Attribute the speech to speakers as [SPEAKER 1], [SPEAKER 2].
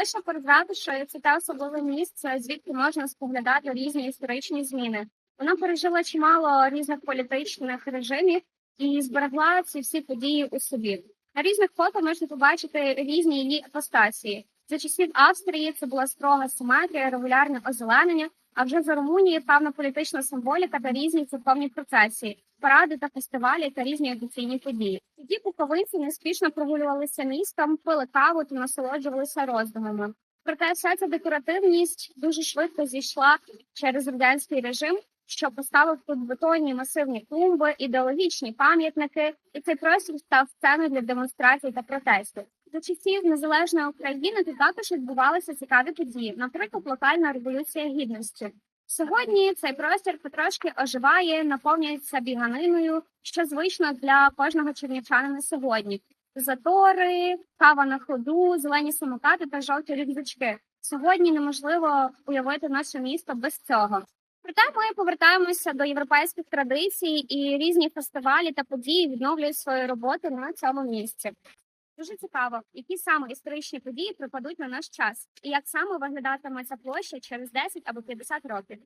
[SPEAKER 1] Лише перед ратушою це те особливе місце, звідки можна споглядати різні історичні зміни. Вона пережила чимало різних політичних режимів і зберегла ці всі події у собі. На різних фото можна побачити різні її апостасії. За часів Австрії це була строга симетрія, регулярне озеленення. А вже за Румунії певна політична символіка та різні церковні процесії, паради та фестивалі та різні офіційні події. Тоді буковинці неспішно прогулювалися містом, пили каву та насолоджувалися роздумами. Проте вся ця декоративність дуже швидко зійшла через радянський режим, що поставив тут бетонні масивні клумби, ідеологічні пам'ятники, і цей простір став сценою для демонстрацій та протестів. За часів незалежної України тут також відбувалися цікаві події, наприклад, локальна революція гідності. Сьогодні цей простір потрошки оживає, наповнюється біганиною, що звично для кожного чернівчанина сьогодні. Затори, кава на ходу, зелені самокати та жовті рюкзачки. Сьогодні неможливо уявити наше місто без цього. Проте ми повертаємося до європейських традицій, і різні фестивалі та події відновлюють свою роботу на цьому місці. Дуже цікаво, які саме історичні події припадуть на наш час, і як саме виглядатиме ця площа через 10 або 50 років.